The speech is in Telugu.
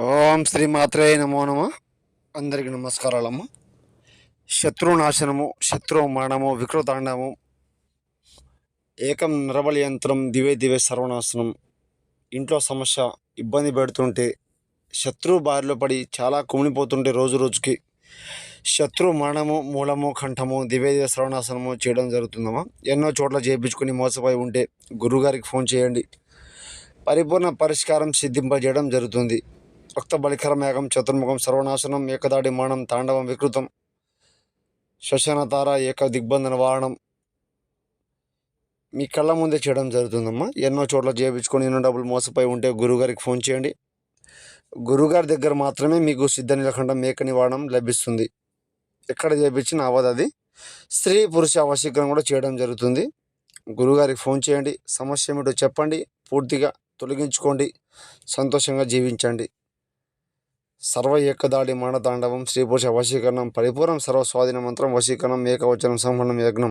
ఓం శ్రీ మాత్రే నమో నమ. అందరికి నమస్కారాలమ్మ. శత్రునాశనము శత్రు మరణము వికృతాండము ఏకం నిరబలి యంత్రం దివే దివే సర్వనాశనం. ఇంట్లో సమస్య ఇబ్బంది పెడుతుంటే శత్రు బారిలో పడి చాలా కుమిలిపోతుంటే రోజు రోజుకి. శత్రు మరణము మూలము కంఠము దివే దివే సర్వనాశనము చేయడం జరుగుతుందమ్మా. ఎన్నో చోట్ల చేయించుకుని మోసపోయి ఉంటే గురుగారికి ఫోన్ చేయండి. పరిపూర్ణ పరిష్కారం సిద్ధింపజేయడం జరుగుతుంది. రక్తబలికర మేఘం చతుర్ముఖం సర్వనాశనం ఏకదాడి మానం తాండవం వికృతం శశనతార ఏక దిగ్బంధన వాహనం మీ కళ్ళ ముందే చేయడం జరుగుతుందమ్మా. ఎన్నో చోట్ల చేయించుకొని ఎన్నో డబ్బులు మోసపోయి ఉంటే గురుగారికి ఫోన్ చేయండి. గురుగారి దగ్గర మాత్రమే మీకు సిద్ధ నిలకండ మేక నివారణం లభిస్తుంది. ఎక్కడ చేయించిన అవదు అది. స్త్రీ పురుష వశీకరణ కూడా చేయడం జరుగుతుంది. గురుగారికి ఫోన్ చేయండి. సమస్య ఏమిటో చెప్పండి. పూర్తిగా తొలగించుకోండి. సంతోషంగా జీవించండి. సర్వ ఏకదాడి మానతాండవం శ్రీ వశీకరణం పరిపూర్ణం సర్వ స్వాధీన మంత్రం వశీకరణం ఏకవచనం సంహరణం యజ్ఞం.